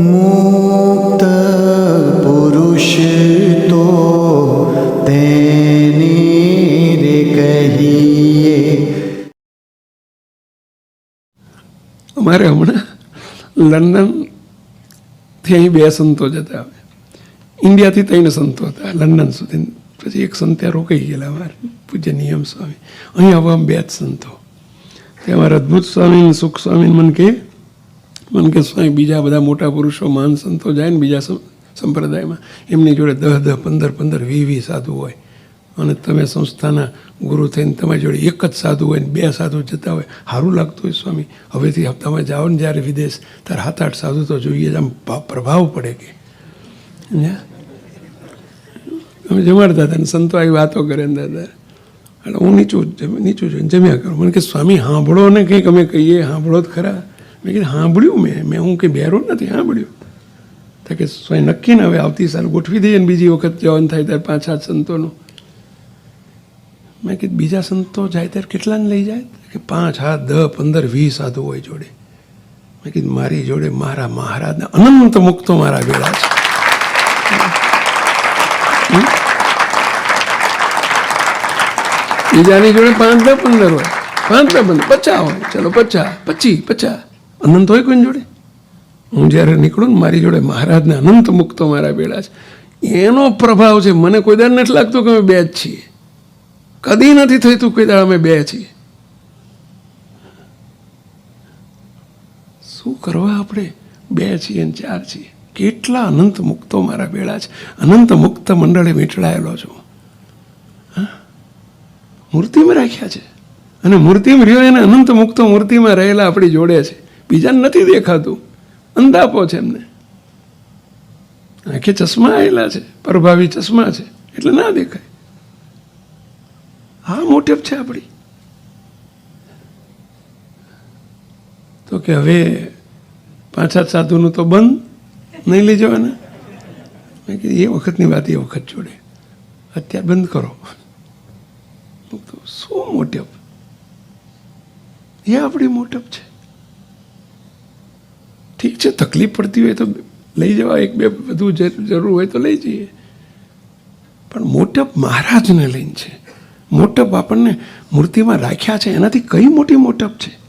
મુક્ત પુરુષ તો તેની રે કહીએ અમારે હમણાં લંડનથી અહીં બે સંતો જતા આવે ઇન્ડિયાથી ત્રણ સંતો હતા લંડન સુધી પછી એક સંત ત્યાં રોકાઈ ગયેલા અમારે પૂજ્ય નિયમ સ્વામી અહીં હવે અમે બે જ સંતો તે અમારા અદ્ભુત સ્વામી સુખ સ્વામી મને કહે મને કે સ્વામી, બીજા બધા મોટા પુરુષો, મહાન સંતો જાય ને બીજા સં- સંપ્રદાયમાં, એમની જોડે દસ દસ પંદર પંદર વીસ વીસ સાધુ હોય. અને તમે સંસ્થાના ગુરુ થઈને તમારી જોડે એક જ સાધુ હોય ને બે સાધુ જતા હોય સારું લાગતું હોય સ્વામી. હવેથી તમે જાઓ ને જ્યારે વિદેશ, ત્યારે સાત આઠ સાધુ તો જોઈએ જ, આમ ભા- પ્રભાવ પડે કે. સમજ્યા? અમે જમાડતા હતા ને સંતો આવી વાતો કરે ને દાદા. એટલે હું નીચું જ જમ- નીચું જોઈને જમ્યા કરું. મને કે સ્વામી સાંભળો ને કંઈક અમે કહીએ સાંભળો જ ખરા. મેં કીધું, સાંભળ્યું મેં. મેં હું કંઈ બહેરો નથી, સાંભળ્યું. તો કે સ્વાય નક્કી ને હવે આવતી સાલ ગોઠવી દઈએ ને બીજી વખત જવાનું થાય ત્યારે પાંચ સાત સંતોનું. મેં કીધું બીજા સંતો જાય ત્યારે કેટલાને લઈ જાય? કે, પાંચ હાથ દસ પંદર, વીસ સાધુ હોય જોડે. મેં કીધું, મારી જોડે મારા મહારાજના અનંત મુક્તો મારા વેળા છે. બીજાની જોડે પાંચ દસ પંદર હોય. પાંચ દસ પંદર, પચાસ હોય. ચલો, પચાસ, પચીસ, પચાસ. અનંત હોય કોઈની જોડે? હું જ્યારે નીકળું ને મારી જોડે મહારાજને અનંત મુક્તો મારા બેડા છે. એનો પ્રભાવ છે. મને કોઈ દાડ નથી લાગતું કે અમે બે જ છીએ. કદી નથી થયું કોઈ દાડ અમે બે છીએ. શું કરવા આપણે બે છીએ અને ચાર છીએ? કેટલા અનંત મુક્તો મારા બેડા છે. અનંત મુક્ત મંડળે વીંટળાયેલો છું? મૂર્તિમાં રાખ્યા છે. અને મૂર્તિમાં રહ્યો એને અનંત મુક્તો મૂર્તિમાં રહેલા આપણી જોડે છે. બીજાને નથી દેખાતું. અંધાપો છે એમને. આંખે ચશ્મા આવેલા છે, પ્રભાવી ચશ્મા છે, એટલે ના દેખાય. આ મોટેપ છે આપણી. તો કે હવે પાછા સાધુનું તો બંધ, નહીં લઈ જવાના મેં કીધું, એ વખતની વાત, એ વખત જોડે. અત્યારે બંધ કરો. શું મોટપ એ આપણી મોટપ છે. ઠીક છે, તકલીફ પડતી હોય તો લઈ જવા, એક બે બધું જરૂર હોય તો લઈ જઈએ. પણ મોટપ મહારાજને લઈને છે. મોટપ આપણને મૂર્તિમાં રાખ્યા છે. એનાથી કઈ મોટી મોટપ છે?